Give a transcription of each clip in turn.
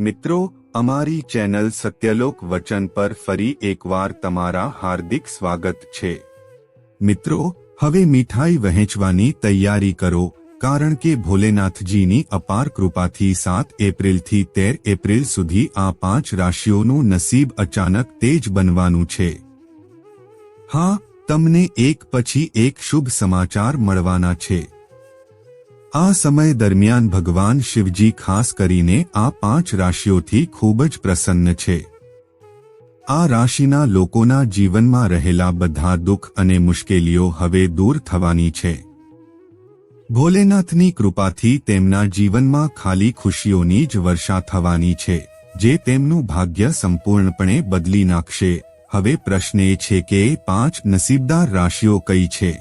મિત્રો, અમારી ચેનલ સત્યલોક વચન પર ફરી એકવાર તમારા હાર્દિક સ્વાગત છે. મિત્રો, હવે મીઠાઈ વહેંચવાની તૈયારી કરો, કારણ કે ભોલેનાથજીની અપાર કૃપાથી સાત એપ્રિલથી તેર એપ્રિલ સુધી આ પાંચ રાશિઓનું નસીબ અચાનક તેજ બનવાનું છે. હા, તમને એક પછી એક શુભ સમાચાર મળવાના છે. આ સમય દરમિયાન ભગવાન શિવજી ખાસ કરીને આ પાંચ રાશિઓથી ખૂબ જ પ્રસન્ન છે. આ રાશિના લોકોના જીવનમાં રહેલા બધા દુઃખ અને મુશ્કેલીઓ હવે દૂર થવાની છે. ભોલેનાથની કૃપાથી તેમના જીવનમાં ખાલી ખુશીઓની જ વર્ષા થવાની છે, જે તેમનું ભાગ્ય સંપૂર્ણપણે બદલી નાખશે. હવે પ્રશ્ન એ છે કે પાંચ નસીબદાર રાશિઓ કઈ છે?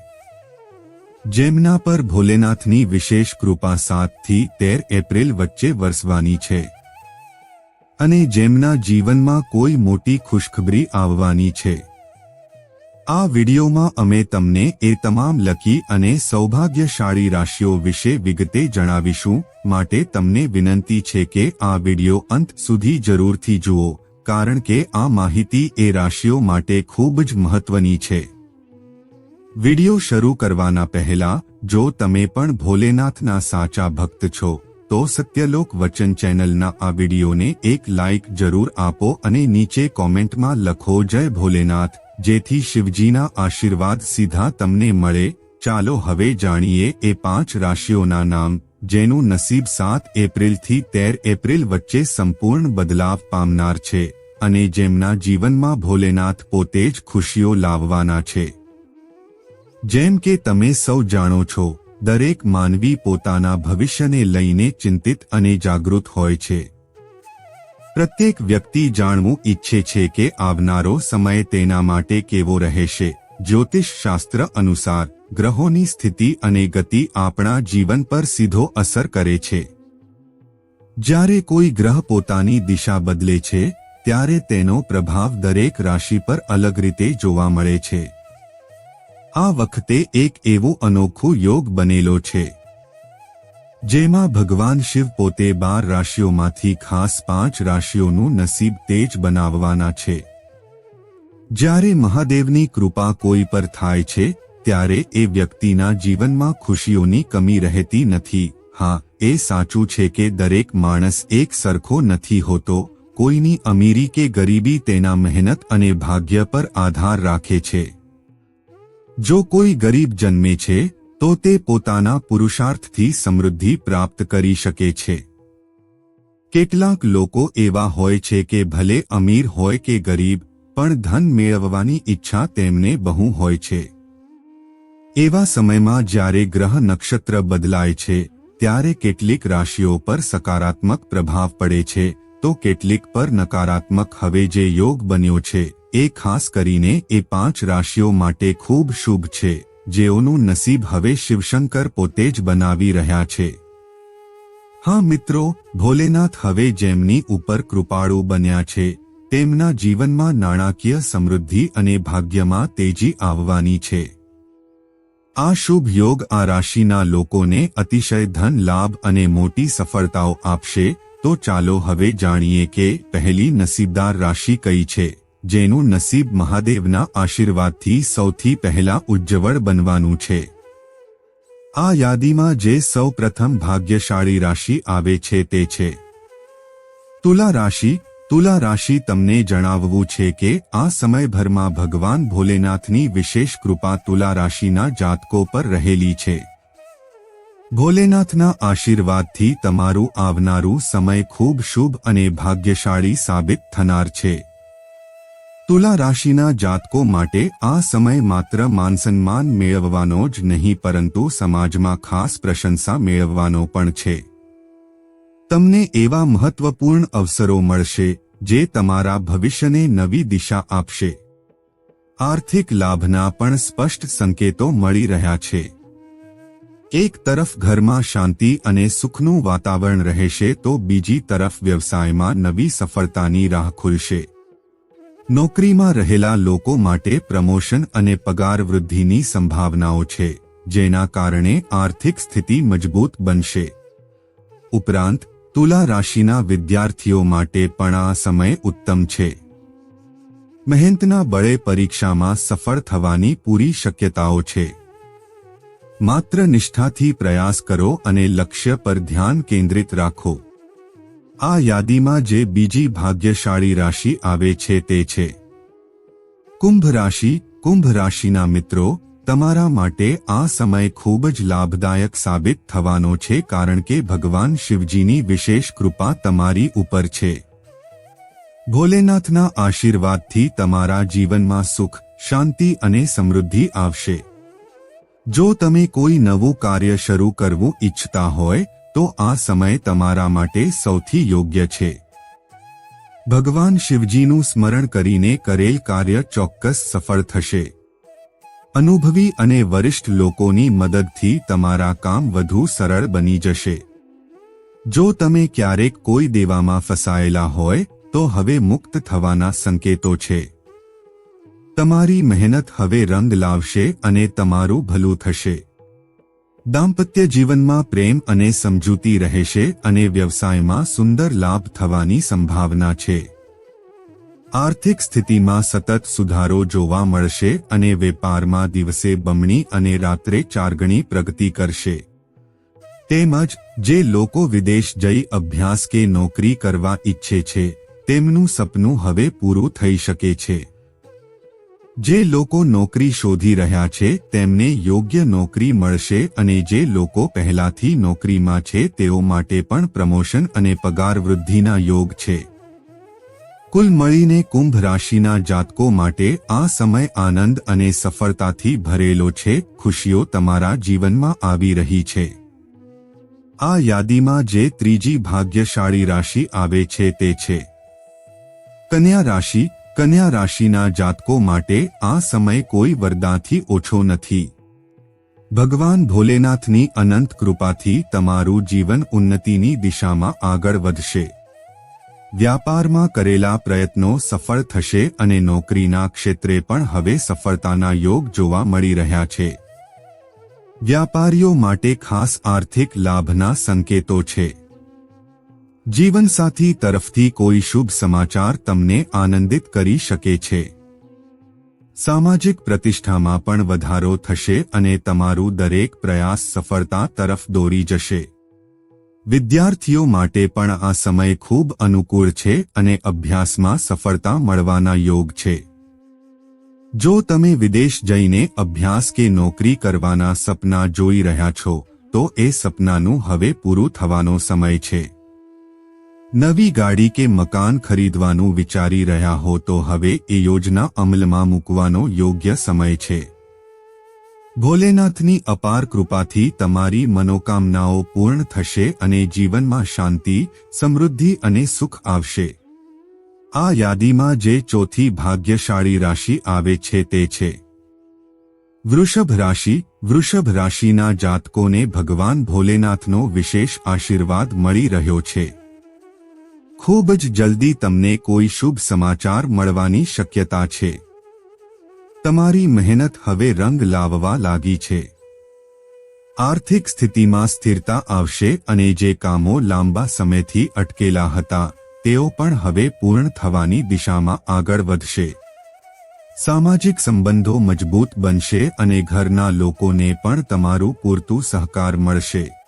જેમના પર ભોલેનાથની વિશેષ કૃપા સાતથી તેર એપ્રિલ વચ્ચે વરસવાની છે. અને જેમના જીવનમાં કોઈ મોટી ખુશખબરી આવવાની છે. આ વિડિયોમાં અમે તમને એ તમામ લકી અને સૌભાગ્યશાળી રાશિઓ વિશે વિગતે જણાવીશું, માટે તમને વિનંતી છે કે આ વિડિયો અંત સુધી જરૂરથી જુઓ, કારણ કે આ માહિતી એ રાશિઓ માટે ખૂબ જ મહત્વની છે. વિડિયો શરૂ કરવાના પહેલા, જો તમે પણ ભોલેનાથના સાચા ભક્ત છો, તો સત્યલોક વચન ચેનલના આ વિડીયોને એક લાઇક જરૂર આપો અને નીચે કોમેન્ટમાં લખો જય ભોલેનાથ, જેથી શિવજીના આશીર્વાદ સીધા તમને મળે. ચાલો હવે જાણીએ એ પાંચ રાશિઓના નામ, જેનું નસીબ સાત એપ્રિલથી તેર એપ્રિલ વચ્ચે સંપૂર્ણ બદલાવ પામનાર છે, અને જેમના જીવનમાં ભોલેનાથ પોતે જ ખુશીઓ લાવવાના છે. જેમ કે તમે સૌ જાણો છો, દરેક માનવી પોતાના ભવિષ્યને લઈને ચિંતિત અને જાગૃત હોય છે. પ્રત્યેક વ્યક્તિ જાણવું ઈચ્છે છે કે આવનારો સમય તેના માટે કેવો રહેશે. જ્યોતિષ શાસ્ત્ર અનુસાર, ગ્રહોની સ્થિતિ અને ગતિ આપણા જીવન પર સીધો અસર કરે છે. જ્યારે કોઈ ગ્રહ પોતાની દિશા બદલે છે, ત્યારે તેનો પ્રભાવ દરેક રાશિ પર અલગ રીતે જોવા મળે છે. આ વખતે એક એવો અનોખો યોગ બનેલો છે. જેમાં ભગવાન શિવ પોતે બાર રાશિઓમાંથી ખાસ પાંચ રાશિઓનું નસીબ તેજ બનાવવાના છે. જ્યારે મહાદેવની કૃપા કોઈ પર થાય છે, ત્યારે એ વ્યક્તિના જીવનમાં ખુશીઓની કમી રહેતી નથી. હા, એ સાચું છે કે દરેક માણસ એક સરખો નથી હોતો, કોઈની અમીરી કે ગરીબી તેના મહેનત અને ભાગ્ય પર આધાર રાખે છે. જો કોઈ ગરીબ જન્મે છે, તો તે પોતાના પુરુષાર્થથી સમૃદ્ધિ પ્રાપ્ત કરી શકે છે. કેટલાક લોકો એવા હોય છે કે ભલે અમીર હોય કે ગરીબ, પણ ધન મેળવવાની ઈચ્છા તેમને બહુ હોય છે. એવા સમયમાં જ્યારે ગ્રહ નક્ષત્ર બદલાય છે, ત્યારે કેટલીક રાશિઓ પર સકારાત્મક પ્રભાવ પડે છે, તો કેટલીક પર નકારાત્મક હવે જે યોગ બન્યો છે. એ ખાસ કરીને એ પાંચ રાશિઓ માટે ખૂબ શુભ છે, જેઓનું નસીબ હવે શિવશંકર પોતે જ બનાવી રહ્યા છે. હા મિત્રો, ભોલેનાથ હવે જેમની ઉપર કૃપાળુ બન્યા છે, તેમના જીવનમાં નાણાકીય સમૃદ્ધિ અને ભાગ્યમાં તેજી આવવાની છે. આ શુભ યોગ આ રાશિના લોકોને અતિશય ધન લાભ અને મોટી સફળતાઓ આપશે, તો ચાલો હવે જાણીએ કે પહેલી નસીબદાર રાશિ કઈ છે. જેનું નસીબ મહાદેવના આશીર્વાદથી સૌથી પહેલા ઉજ્જવળ બનવાનું છે. આ યાદીમાં જે સૌ પ્રથમ ભાગ્યશાળી રાશિ આવે છે તે છે. તુલા રાશિ તુલા રાશિ તમને જણાવવું છે કે આ સમયભરમાં ભગવાન ભોલેનાથની વિશેષ કૃપા તુલા રાશિના જાતકો પર રહેલી છે. ભોલેનાથના આશીર્વાદથી તમારું આવનારું સમય ખૂબ શુભ અને ભાગ્યશાળી સાબિત થનાર છે. તુલા રાશિના જાતકો માટે આ સમય માત્ર માનસન્માન મેળવવાનો જ નહીં, પરંતુ સમાજમાં ખાસ પ્રશંસા મેળવવાનો પણ છે. તમને એવા મહત્વપૂર્ણ અવસરો મળશે, જે તમારા ભવિષ્યને નવી દિશા આપશે. આર્થિક લાભના પણ સ્પષ્ટ સંકેતો મળી રહ્યા છે. એક તરફ ઘરમાં શાંતિ અને સુખનું વાતાવરણ રહેશે, તો બીજી તરફ વ્યવસાયમાં નવી સફળતાની રાહ ખુલશે. નોકરીમાં રહેલા લોકો માટે પ્રમોશન અને પગાર વૃદ્ધિની સંભાવનાઓ છે, જેના કારણે આર્થિક સ્થિતિ મજબૂત બનશે. ઉપરાંત, તુલા રાશિના વિદ્યાર્થીઓ માટે પણ આ સમય ઉત્તમ છે. મહેનતના બળે પરીક્ષામાં સફળ થવાની પૂરી શક્યતાઓ છે. માત્ર નિષ્ઠાથી પ્રયાસ કરો અને લક્ષ્ય પર ધ્યાન કેન્દ્રિત રાખો. આ યાદીમાં જે બીજી ભાગ્યશાળી રાશિ આવે છે તે છે. કુંભ રાશિ, કુંભ રાશિના મિત્રો, તમારા માટે આ સમય ખૂબ જ લાભદાયક સાબિત થવાનો છે કારણ કે ભગવાન શિવજીની વિશેષ કૃપા તમારી ઉપર છે. ભોલેનાથના આશીર્વાદથી તમારા જીવનમાં સુખ, શાંતિ અને સમૃદ્ધિ આવશે. જો તમે કોઈ નવું કાર્ય શરૂ કરવું ઈચ્છતા હોય તો આ સમય તમારા માટે સૌથી યોગ્ય છે. ભગવાન શિવજીનું સ્મરણ કરીને કરેલ કાર્ય ચોક્કસ સફળ થશે. અનુભવી અને વરિષ્ઠ લોકોની મદદથી તમારા કામ વધુ સરળ બની જશે. જો તમે ક્યારેક કોઈ દેવામાં ફસાયેલા હોય, તો હવે મુક્ત થવાના સંકેતો છે. તમારી મહેનત હવે રંગ લાવશે અને તમારું ભલું થશે. દાંપત્ય જીવનમાં પ્રેમ અને સમજૂતી રહેશે અને વ્યવસાયમાં સુંદર લાભ થવાની સંભાવના છે. આર્થિક સ્થિતિમાં સતત સુધારો જોવા મળશે અને વેપારમાં દિવસે બમણી અને રાત્રે ચારગણી પ્રગતિ કરશે. તેમજ, જે લોકો વિદેશ જઈ અભ્યાસ કે નોકરી કરવા ઈચ્છે છે, તેમનું સપનું હવે પૂરું થઈ શકે છે. જે લોકો નોકરી શોધી રહ્યા છે, તેમને યોગ્ય નોકરી મળશે અને જે લોકો પહેલાથી નોકરીમાં છે, તેઓ માટે પણ પ્રમોશન અને પગાર વૃદ્ધિના યોગ છે. કુલ મળીને કુંભ રાશિના જાતકો માટે આ સમય આનંદ અને સફળતાથી ભરેલો છે, ખુશીઓ તમારા જીવનમાં આવી રહી છે. આ યાદીમાં જે ત્રીજી ભાગ્યશાળી રાશિ આવે છે, તે છે. કન્યા રાશિ કન્યા રાશિના જાતકો માટે આ સમય કોઈ વરદાથી ઓછો નથી. ભગવાન ભોલેનાથની અનંત કૃપાથી તમારું જીવન ઉન્નતિની દિશામાં આગળ વધશે. વ્યાપારમાં કરેલા પ્રયત્નો સફળ થશે અને નોકરીના ક્ષેત્રે પણ હવે સફળતાના યોગ જોવા મળી રહ્યા છે. વ્યાપારીઓ માટે ખાસ આર્થિક લાભના સંકેતો છે. જીવનસાથી તરફથી કોઈ શુભ સમાચાર તમને આનંદિત કરી શકે છે. સામાજિક પ્રતિષ્ઠામાં પણ વધારો થશે અને તમારું દરેક પ્રયાસ સફળતા તરફ દોરી જશે. વિદ્યાર્થીઓ માટે પણ આ સમય ખૂબ અનુકૂળ છે અને અભ્યાસમાં સફળતા મળવાના યોગ છે. જો તમે વિદેશ જઈને અભ્યાસ કે નોકરી કરવાના સપના જોઈ રહ્યા છો, તો એ સપનાનું હવે પૂરું થવાનો સમય છે. નવી ગાડી કે મકાન ખરીદવાનું વિચારી રહ્યા હો તો હવે એ યોજના અમલમાં મૂકવાનો યોગ્ય સમય છે. ભોલેનાથની અપાર કૃપાથી તમારી મનોકામનાઓ પૂર્ણ થશે અને જીવનમાં શાંતિ, સમૃદ્ધિ અને સુખ આવશે. આ યાદીમાં જે ચોથી ભાગ્યશાળી રાશિ આવે છે તે છે. વૃષભ રાશિ. વૃષભ રાશિના જાતકોને ભગવાન ભોલેનાથનો વિશેષ આશીર્વાદ મળી રહ્યો છે. ખૂબ જ જલ્દી તમને કોઈ શુભ સમાચાર મળવાની શક્યતા છે. તમારી મહેનત હવે રંગ લાવવા લાગી છે. આર્થિક સ્થિતિમાં સ્થિરતા આવશે અને જે કામો લાંબા સમયથી અટકેલા હતા, તેઓ પણ હવે પૂર્ણ થવાની દિશામાં આગળ વધશે. સામાજિક સંબંધો મજબૂત બનશે અને ઘરના લોકોને પણ તમારું પૂરતું સહકાર મળશે.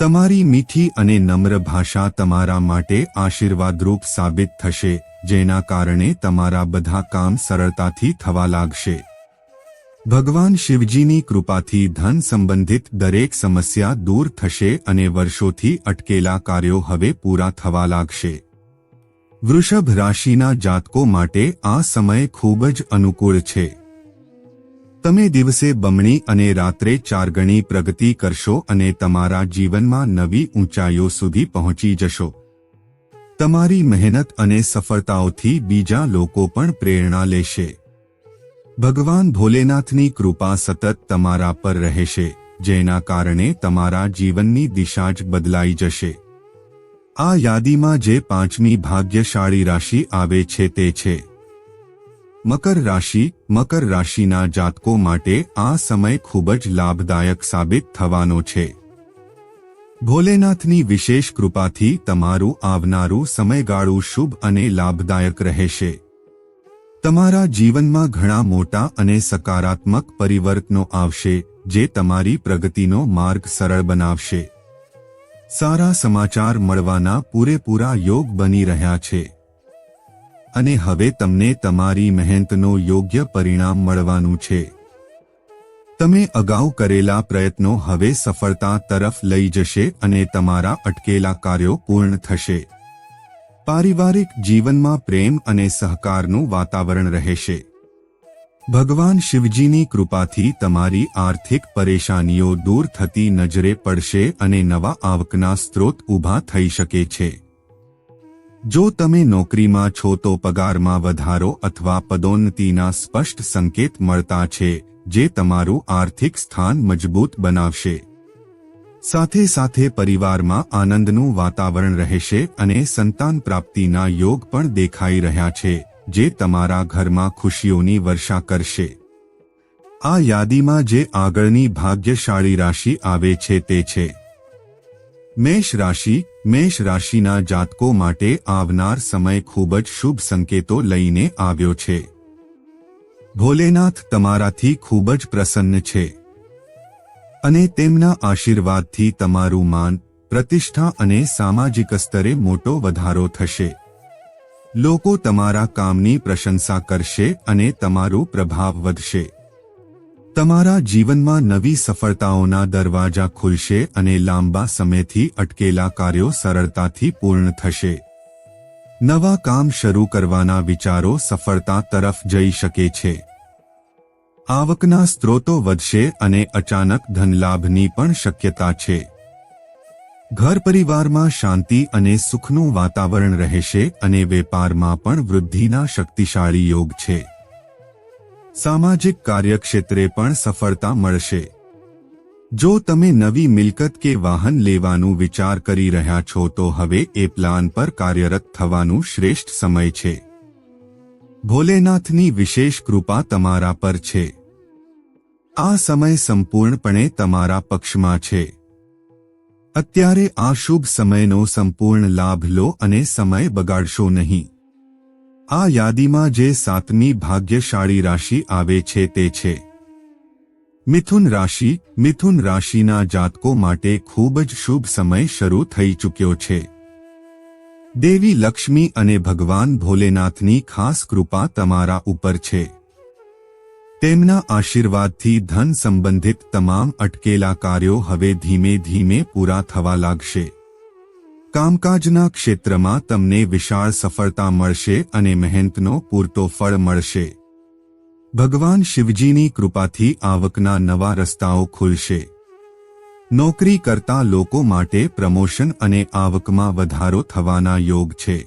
તમારી મીઠી અને નમ્ર ભાષા તમારા માટે આશીર્વાદરૂપ સાબિત થશે, જેના કારણે તમારા બધા કામ સરળતાથી થવા લાગશે. ભગવાન શિવજીની કૃપાથી ધન સંબંધિત દરેક સમસ્યા દૂર થશે અને વર્ષોથી અટકેલા કાર્યો હવે પૂરા થવા લાગશે. વૃષભ રાશિના જાતકો માટે આ સમય ખૂબ જ અનુકૂળ છે. તમે દિવસે બમણી અને રાત્રે ચાર ગણી પ્રગતિ કરશો અને તમારા જીવનમાં નવી ઊંચાઈઓ સુધી પહોંચી જશો. તમારી મહેનત અને સફળતાઓથી બીજા લોકો પણ પ્રેરણા લેશે. ભગવાન ભોલેનાથની કૃપા સતત તમારા પર રહેશે, જેના કારણે તમારા જીવનની દિશા જ બદલાઈ જશે. આ યાદીમાં જે પાંચમી ભાગ્યશાળી રાશિ આવે છે તે છે. મકર રાશિ, મકર રાશિના જાતકો માટે આ સમય ખૂબ જ લાભદાયક સાબિત થવાનો છે. ભોલેનાથની વિશેષ કૃપાથી તમારું આવનારું સમયગાળું શુભ અને લાભદાયક રહેશે. તમારા જીવનમાં ઘણા મોટા અને સકારાત્મક પરિવર્તનો આવશે, જે તમારી પ્રગતિનો માર્ગ સરળ બનાવશે. સારા સમાચાર મળવાના પૂરેપૂરા યોગ બની રહ્યા છે. અને હવે તમને તમારી મહેનતનો યોગ્ય પરિણામ મળવાનું છે. તમે અગાઉ કરેલા પ્રયત્નો હવે સફળતા તરફ લઈ જશે અને તમારા અટકેલા કાર્યો પૂર્ણ થશે. પારિવારિક જીવનમાં પ્રેમ અને સહકારનું વાતાવરણ રહેશે. ભગવાન શિવજીની કૃપાથી તમારી આર્થિક પરેશાનીઓ દૂર થતી નજરે પડશે અને નવા આવકના સ્ત્રોત ઊભા થઈ શકે છે. જો તમે નોકરીમાં છો તો પગારમાં વધારો અથવા પદોન્નતિના સ્પષ્ટ સંકેત મળતા છે, જે તમારું આર્થિક સ્થાન મજબૂત બનાવશે. સાથે સાથે પરિવારમાં આનંદનું વાતાવરણ રહેશે અને સંતાન પ્રાપ્તિના યોગ પણ દેખાઈ રહ્યા છે, જે તમારા ઘરમાં ખુશીઓની વર્ષા કરશે. આ યાદીમાં જે આગળની ભાગ્યશાળી રાશિ આવે છે તે છે. મેષ રાશિ મેષ રાશિના જાતકો માટે આવનાર સમય ખૂબ જ શુભ સંકેતો લઈને આવ્યો છે. ભોલેનાથ તમારાથી ખૂબ જ પ્રસન્ન છે. અને તેમના આશીર્વાદથી તમારું માન, પ્રતિષ્ઠા અને સામાજિક સ્તરે મોટો વધારો થશે. લોકો તમારા કામની પ્રશંસા કરશે અને તમારું પ્રભાવ વધશે. તમારા જીવનમાં નવી સફળતાઓના દરવાજા ખુલશે અને લાંબા સમયથી અટકેલા કાર્યો સરળતાથી પૂર્ણ થશે. નવા કામ શરૂ કરવાના વિચારો સફળતા તરફ જઈ શકે છે. આવકના સ્ત્રોતો વધશે અને અચાનક ધનલાભની પણ શક્યતા છે. ઘર પરિવારમાં શાંતિ અને સુખનું વાતાવરણ રહેશે અને વેપારમાં પણ વૃદ્ધિના શક્તિશાળી યોગ છે. સામાજિક કાર્યક્ષેત્રે પણ સફળતા મળશે. જો તમે નવી મિલકત કે વાહન લેવાનું વિચાર કરી રહ્યા છો તો હવે એ પ્લાન પર કાર્યરત થવાનું શ્રેષ્ઠ સમય છે. ભોલેનાથની વિશેષ કૃપા તમારા પર છે. આ સમય સંપૂર્ણપણે તમારા પક્ષમાં છે. અત્યારે આ શુભ સમયનો સંપૂર્ણ લાભ લો અને સમય બગાડશો નહીં. આ યાદીમાં જે સાતમી ભાગ્યશાળી રાશિ આવે છે તે છે. મિથુન રાશિ, મિથુન રાશિના જાતકો માટે ખૂબ જ શુભ સમય શરૂ થઈ ચૂક્યો છે. દેવી લક્ષ્મી અને ભગવાન ભોલેનાથની ખાસ કૃપા તમારા ઉપર છે. તેમના આશીર્વાદથી ધન સંબંધિત તમામ અટકેલા કાર્યો હવે ધીમે ધીમે પૂરા થવા લાગશે. કામકાજના ક્ષેત્રમાં તમને વિશાળ સફળતા મળશે અને મહેનતનો પૂરતો ફળ મળશે. ભગવાન શિવજીની કૃપાથી આવકના નવા રસ્તાઓ ખુલશે. નોકરી કરતા લોકો માટે પ્રમોશન અને આવકમાં વધારો થવાના યોગ છે.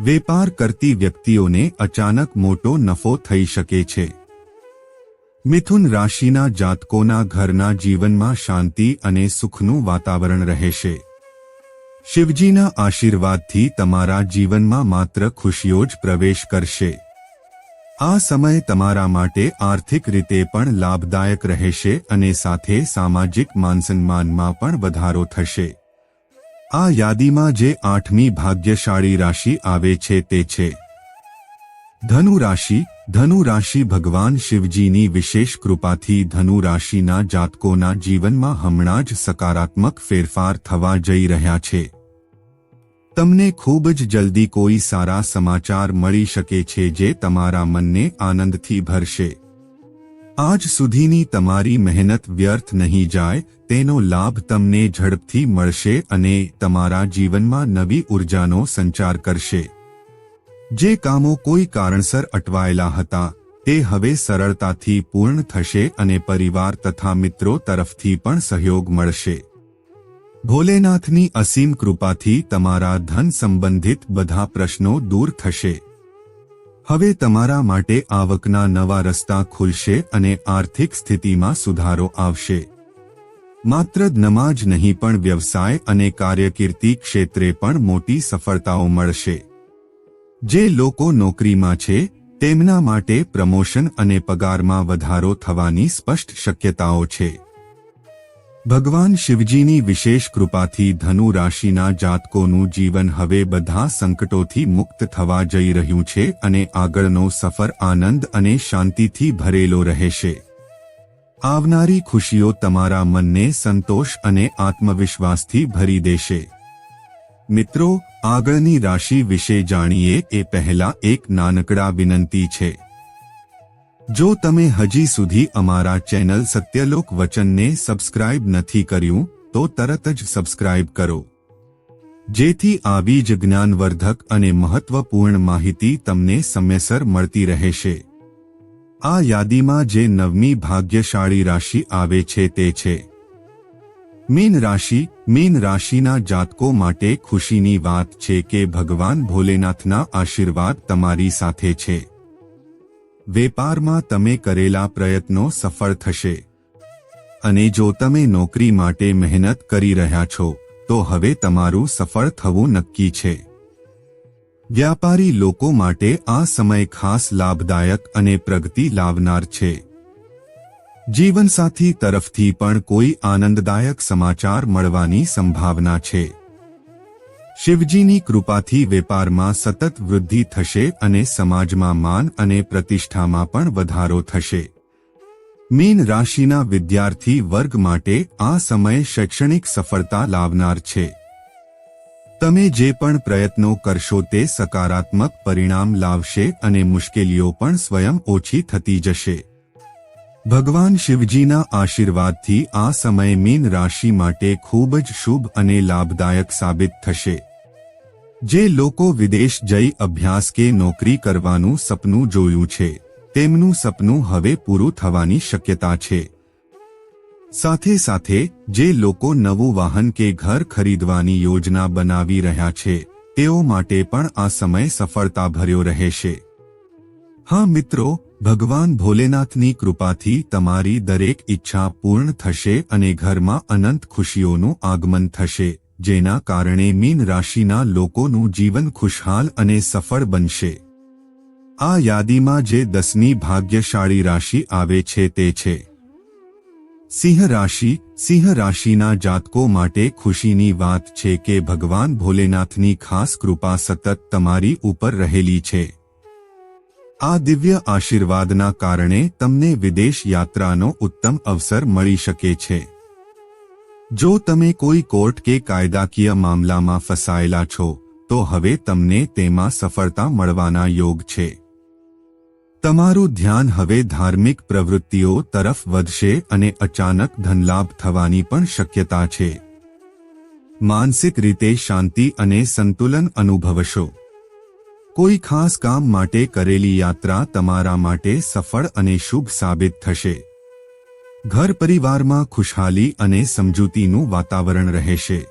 વેપાર કરતી વ્યક્તિઓને અચાનક મોટો નફો થઈ શકે છે. મિથુન રાશિના જાતકોના ઘરના જીવનમાં શાંતિ અને સુખનું વાતાવરણ રહેશે. શિવજીના આશીર્વાદથી તમારા જીવનમાં માત્ર ખુશીઓ જ પ્રવેશ કરશે. આ સમય તમારા માટે આર્થિક રીતે પણ લાભદાયક રહેશે અને સાથે સામાજિક માનસન્માનમાં પણ વધારો થશે. આ યાદીમાં જે આઠમી ભાગ્યશાળી રાશિ આવે છે તે છે. ધનુ રાશિ ધનુ રાશિ ભગવાન શિવજીની વિશેષ કૃપાથી ધનુ રાશિના જાતકોના જીવનમાં હમણાં જ સકારાત્મક ફેરફાર થવા જઈ રહ્યા છે. તમને ખૂબ જ જલ્દી કોઈ સારા સમાચાર મળી શકે છે જે તમારા મનને આનંદથી ભરશે. આજ સુધીની તમારી મહેનત વ્યર્થ નહીં જાય, તેનો લાભ તમને ઝડપથી મળશે અને તમારા જીવનમાં નવી ઉર્જાનો સંચાર કરશે. જે કામો કોઈ કારણસર અટવાયેલા હતા, તે હવે સરળતાથી પૂર્ણ થશે અને પરિવાર તથા મિત્રો તરફથી પણ સહયોગ મળશે. ભોલેનાથની અસીમ કૃપાથી તમારા ધન સંબંધિત બધા પ્રશ્નો દૂર થશે. હવે તમારા માટે આવકના નવા રસ્તા ખુલશે અને આર્થિક સ્થિતિમાં સુધારો આવશે. માત્ર નમાજ નહીં પણ વ્યવસાય અને કાર્યકીર્તિ ક્ષેત્રે પણ મોટી સફળતાઓ મળશે. જે લોકો નોકરીમાં છે, તેમના માટે પ્રમોશન અને પગારમાં વધારો થવાની સ્પષ્ટ શક્યતાઓ છે. ભગવાન શિવજીની વિશેષ કૃપાથી ધનુ રાશિના જાતકોનું જીવન હવે બધા સંકટોથી મુક્ત થવા જઈ રહ્યું છે અને આગળનો સફર આનંદ અને શાંતિથી ભરેલો રહેશે. આવનારી ખુશીઓ તમારા મનને સંતોષ અને આત્મવિશ્વાસથી ભરી દેશે. મિત્રો, આગળની રાશિ વિશે જાણીએ એ પહેલા એક નાનકડા વિનંતી છે. જો તમે હજી સુધી અમારા ચેનલ સત્યલોક વચનને સબસ્ક્રાઇબ નથી કર્યું, તો તરત જ સબસ્ક્રાઇબ કરો. જેથી આવી જ જ્ઞાનવર્ધક અને મહત્વપૂર્ણ માહિતી તમને સમયસર મળતી રહેશે. આ યાદીમાં જે નવમી ભાગ્યશાળી રાશિ આવે છે તે છે. મીન રાશિ, મીન રાશિના જાતકો માટે ખુશીની વાત છે કે ભગવાન ભોલેનાથના આશીર્વાદ તમારી સાથે છે. વેપારમાં તમે કરેલા પ્રયત્નો સફળ થશે. અને જો તમે નોકરી માટે મહેનત કરી રહ્યા છો, તો હવે તમારું સફળ થવું નક્કી છે. વ્યાપારી લોકો માટે આ સમય ખાસ લાભદાયક અને પ્રગતિ લાવનાર છે. જીવનસાથી તરફથી પણ કોઈ આનંદદાયક સમાચાર મળવાની સંભાવના છે. શિવજીની કૃપાથી વેપારમાં સતત વૃદ્ધિ થશે અને સમાજમાં માન અને પ્રતિષ્ઠામાં પણ વધારો થશે. મીન રાશિના વિદ્યાર્થી વર્ગ માટે આ સમય શૈક્ષણિક સફળતા લાવનાર છે. તમે જે પણ પ્રયત્નો કરશો તે સકારાત્મક પરિણામ લાવશે અને મુશ્કેલીઓ પણ સ્વયં ઓછી થતી જશે. ભગવાન શિવજીના આશીર્વાદથી આ સમય મીન રાશિ માટે ખૂબ જ શુભ અને લાભદાયક સાબિત થશે. જે લોકો વિદેશ જઈ અભ્યાસ કે નોકરી કરવાનું સપનું જોયું છે, તેમનું સપનું હવે પૂરું થવાની શક્યતા છે. સાથે સાથે, જે લોકો નવું વાહન કે ઘર ખરીદવાની યોજના બનાવી રહ્યા છે, તેઓ માટે પણ આ સમય સફળતાભર્યો રહેશે. હા મિત્રો ભગવાન ભોલેનાથની કૃપાથી તમારી દરેક ઈચ્છા પૂર્ણ થશે અને ઘરમાં અનંત ખુશીઓનું આગમન થશે, જેના કારણે મીન રાશિના લોકોનું જીવન ખુશહાલ અને સફળ બનશે. આ યાદીમાં જે દસમી ભાગ્યશાળી રાશિ આવે છે તે છે. સિંહ રાશિ, સિંહ રાશિના જાતકો માટે ખુશીની વાત છે કે ભગવાન ભોલેનાથની ખાસ કૃપા સતત તમારી ઉપર રહેલી છે. આ દિવ્ય આશીર્વાદના કારણે તમને વિદેશ યાત્રાનો ઉત્તમ અવસર મળી શકે છે. જો તમે કોઈ કોર્ટ કે કાયદાકીય મામલામાં ફસાયેલા છો, તો હવે તમને તેમાં સફળતા મળવાના યોગ છે. તમારું ધ્યાન હવે ધાર્મિક પ્રવૃત્તિઓ તરફ વધશે અને અચાનક ધનલાભ થવાની પણ શક્યતા છે. માનસિક રીતે શાંતિ અને સંતુલન અનુભવશો. કોઈ ખાસ કામ માટે કરેલી યાત્રા તમારા માટે સફળ અને શુભ સાબિત થશે. ઘર પરિવારમાં ખુશહાલી અને સમજૂતીનું વાતાવરણ રહેશે.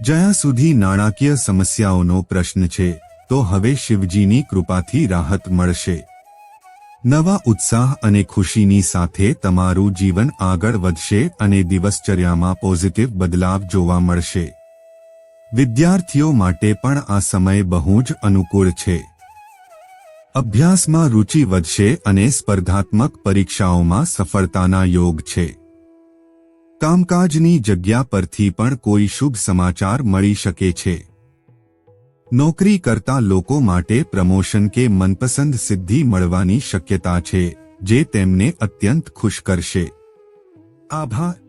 જ્યાં સુધી નાણાકીય સમસ્યાઓનો પ્રશ્ન છે, તો હવે શિવજીની કૃપાથી રાહત મળશે. નવા ઉત્સાહ અને ખુશીની સાથે તમારું જીવન આગળ વધશે અને દિવસચર્યામાં પોઝિટિવ બદલાવ જોવા મળશે. વિદ્યાર્થીઓ માટે પણ આ સમય બહુ જ અનુકૂળ છે. અભ્યાસમાં રુચિ વધશે અને સ્પર્ધાત્મક પરીક્ષાઓમાં સફળતાના યોગ છે. કામકાજની જગ્યા પરથી પણ કોઈ શુભ સમાચાર મળી શકે છે. નોકરી કરતા લોકો માટે પ્રમોશન કે મનપસંદ સિદ્ધિ મળવાની શક્યતા છે, જે તેમને અત્યંત ખુશ કરશે. આભાર.